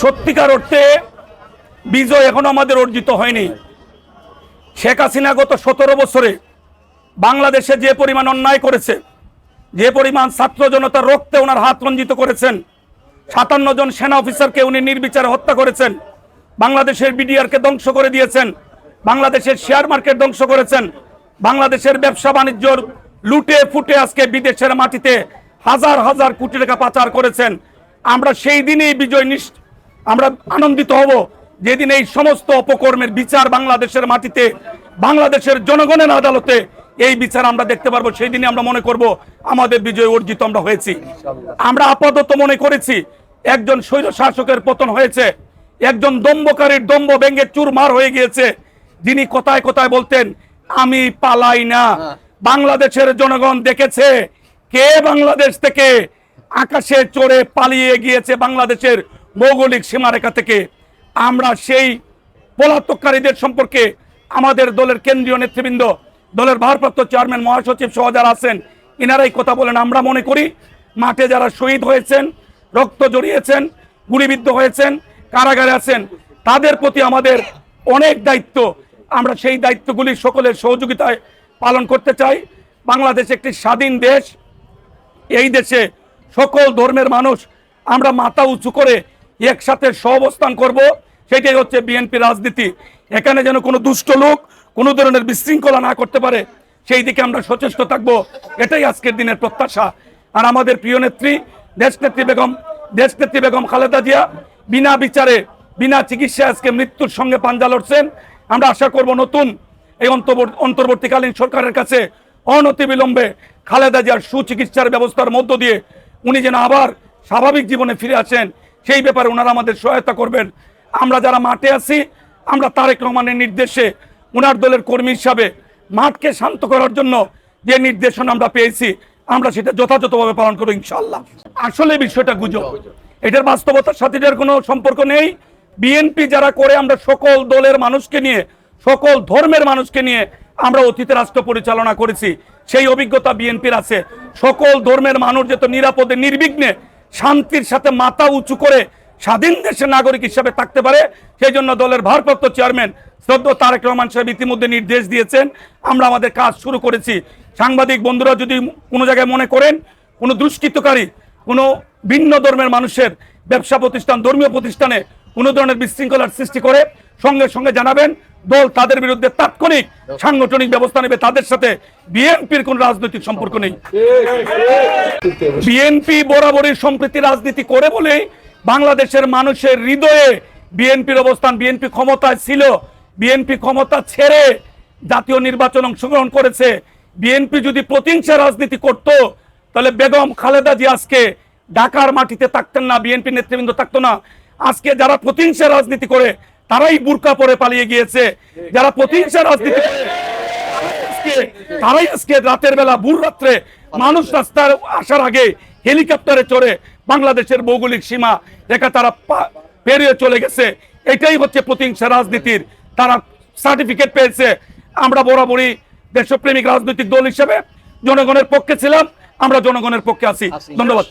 সত্যিকার অর্থে বিজয় এখনও আমাদের অর্জিত হয়নি। শেখ হাসিনা গত সতেরো বছরে বাংলাদেশে যে পরিমাণ অন্যায় করেছে, যে পরিমাণ ছাত্র জনতার রক্তে ওনার হাত রঞ্জিত করেছেন, সাতান্ন জন সেনা অফিসারকে উনি নির্বিচারে হত্যা করেছেন, বাংলাদেশের বিডিআরকে ধ্বংস করে দিয়েছেন, বাংলাদেশের শেয়ার মার্কেট ধ্বংস করেছেন, বাংলাদেশের ব্যবসা বাণিজ্য লুটে ফুটে আজকে বিদেশের মাটিতে হাজার হাজার কোটি টাকা পাচার করেছেন। আমরা সেই দিনেই বিজয় নিশ্চ আমরা আনন্দিত হব যেদিন এই সমস্ত অপকর্মের বিচার বাংলাদেশের মাটিতে বাংলাদেশের জনগণের আদালতে এই বিচার আমরা দেখতে পারব। সেই দিনে আমরা মনে করব আমাদের বিজয় অর্জিত আমরা হয়েছি। আমরা আপাতত মনে করেছি একজন স্বৈর শাসকের পতন হয়েছে একজন দম্বকারীর দম্ব ব্যঙ্গে চুরমার হয়ে গিয়েছে যিনি কোথায় কোথায় বলতেন আমি পালাই না। বাংলাদেশের জনগণ দেখেছে কে বাংলাদেশ থেকে আকাশে চড়ে পালিয়ে গিয়েছে বাংলাদেশের ভৌগোলিক সীমারেখা থেকে আমরা সেই পলাতককারীদের সম্পর্কে আমাদের দলের কেন্দ্রীয় নেতৃবৃন্দ, দলের ভারপ্রাপ্ত চেয়ারম্যান, মহাসচিব সহ যারা আছেন, ইনারাই কথা বলেন। আমরা মনে করি মাঠে যারা শহীদ হয়েছেন, রক্ত জড়িয়েছেন, গুলিবিদ্ধ হয়েছেন, কারাগারে আছেন, তাদের প্রতি আমাদের অনেক দায়িত্ব। আমরা সেই দায়িত্বগুলি সকলের সহযোগিতায় পালন করতে চাই। বাংলাদেশ একটি স্বাধীন দেশ। এই দেশে সকল ধর্মের মানুষ, আমরা মাথা উঁচু করে একসাথে সহবস্থান করব, সেটাই হচ্ছে বিএনপি রাজনীতি। এখানে যেন কোনো দুষ্ট লোক কোনো ধরনের বিশৃঙ্খলা না করতে পারে, সেই দিকে আমরা সচেষ্ট থাকব। এটাই আজকের দিনের প্রত্যাশা। আর আমাদের প্রিয় নেত্রী, দেশনেত্রী বেগম দেশনেত্রী বেগম খালেদা জিয়া, বিনা বিচারে, বিনা চিকিৎসায় আজকে মৃত্যুর সঙ্গে পাঞ্জা লড়ছেন। আমরা আশা করব নতুন এই অন্তর্বর্তী- অন্তর্বর্তীকালীন সরকারের কাছে অনতি বিলম্বে খালেদা জিয়ার সুচিকিৎসার ব্যবস্থার মধ্য দিয়ে উনি যেন আবার স্বাভাবিক জীবনে ফিরে আসেন। সেই ব্যাপারে ওনারা আমাদের সহায়তা করবেন। আমরা যারা মাঠে আছি, আমরা তারেক রহমানের নির্দেশে ওনার দলের কর্মী হিসাবে মাঠকে শান্ত করার জন্য যে নির্দেশনা আমরা পেয়েছি, আমরা সেটা যথাযথভাবে পালন করব ইনশাল্লাহ আসলে বিষয়টা গুজব। এটার বাস্তবতার সাথে এটার কোনো সম্পর্ক নেই। বিএনপি যারা করে, আমরা সকল দলের মানুষকে নিয়ে, সকল ধর্মের মানুষকে নিয়ে আমরা অতীতে রাষ্ট্র পরিচালনা করেছি। সেই অভিজ্ঞতা বিএনপির আছে। সকল ধর্মের মানুষ যাতে নিরাপদে, নির্বিঘ্নে শান্তির সাথে মাথা উঁচু করে স্বাধীন দেশের নাগরিক হিসাবে থাকতে পারে, সেই জন্য দলের ভারপ্রাপ্ত চেয়ারম্যান শ্রদ্ধ তারেক রহমান সাহেব ইতিমধ্যে নির্দেশ দিয়েছেন। আমরা আমাদের কাজ শুরু করেছি। সাংবাদিক বন্ধুরা, যদি কোনো জায়গায় মনে করেন, কোনো দুষ্কৃতকারী, কোনো ভিন্ন ধর্মের মানুষের ব্যবসা প্রতিষ্ঠান, ধর্মীয় প্রতিষ্ঠানে কোনো ধরনের বিশৃঙ্খলার সৃষ্টি করে, সঙ্গে সঙ্গে জানাবেন, দল তাদের বিরুদ্ধে তাৎক্ষণিক সাংগঠনিক ব্যবস্থা নেবে, তাদের সাথে বিএনপির কোনো রাজনৈতিক সম্পর্ক নেই। বিএনপি বরাবরই সম্প্রীতি রাজনীতি করে বলেই বাংলাদেশের মানুষের হৃদয়ে বিএনপির অবস্থান, বিএনপি ক্ষমতায় ছিল, বিএনপি ক্ষমতা ছেড়ে জাতীয় নির্বাচন অংশগ্রহণ করেছে। বিএনপি যদি প্রতিহিংসা রাজনীতি করত, তাহলে বেগম খালেদা জি আজকে ঢাকার মাটিতে থাকতেন না, বিএনপি নেতৃবৃন্দ থাকতো না। আজকে যারা প্রতিহিংসা রাজনীতি করে তারাই বুরকা পরে পালিয়ে গিয়েছে। যারা প্রতিহিংসা রাজনীতি করে তারাই আজকে রাতের বেলা ভোর রাত্রে মানুষ রাস্তার আসার আগে হেলিকপ্টারে চড়ে বাংলাদেশের ভৌগোলিক সীমা রেখা তারা পেরিয়ে চলে গেছে। এটাই হচ্ছে প্রতিহিংসা রাজনীতির। তারা সার্টিফিকেট পেয়েছে। আমরা বরাবরই দেশপ্রেমিক রাজনৈতিক দল হিসেবে জনগণের পক্ষে ছিলাম আমরা জনগণের পক্ষে আছি। ধন্যবাদ।